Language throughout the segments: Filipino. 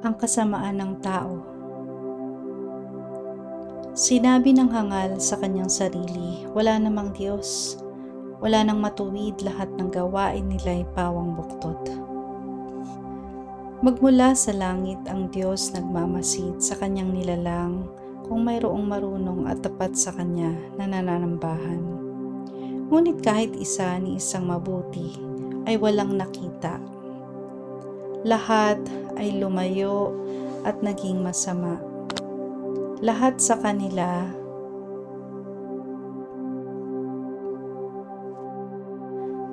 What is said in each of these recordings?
ang kasamaan ng tao. Sinabi ng hangal sa kanyang sarili, wala namang Diyos. Wala nang matuwid lahat ng gawain nila'y pawang buktot. Magmula sa langit ang Diyos nagmamasid sa kanyang nilalang kung mayroong marunong at tapat sa kanya na nananambahan. Ngunit kahit isa ni isang mabuti ay walang nakita. Lahat ay lumayo at naging masama. Lahat sa kanila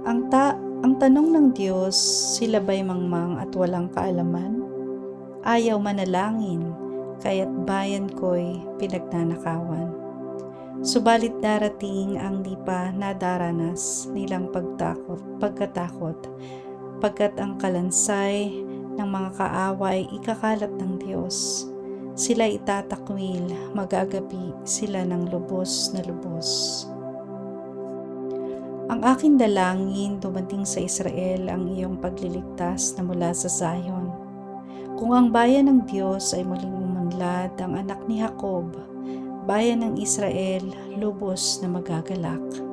ang ta ang tanong ng Diyos, sila ba'y mangmang at walang kaalaman? Ayaw manalangin, kaya't bayan ko'y pinagnanakawan. Subalit darating ang di pa nadaranas nilang pagtakot, pagkatakot, pagkat ang kalansay ng mga kaaway ikakalat ng Diyos. Sila itatakwil, magagabi sila ng lubos na lubos. Ang aking dalangin dumating sa Israel ang iyong pagliligtas na mula sa Zion. Kung ang bayan ng Diyos ay muling umunlad, ang anak ni Jacob, bayan ng Israel, lubos na magagalak.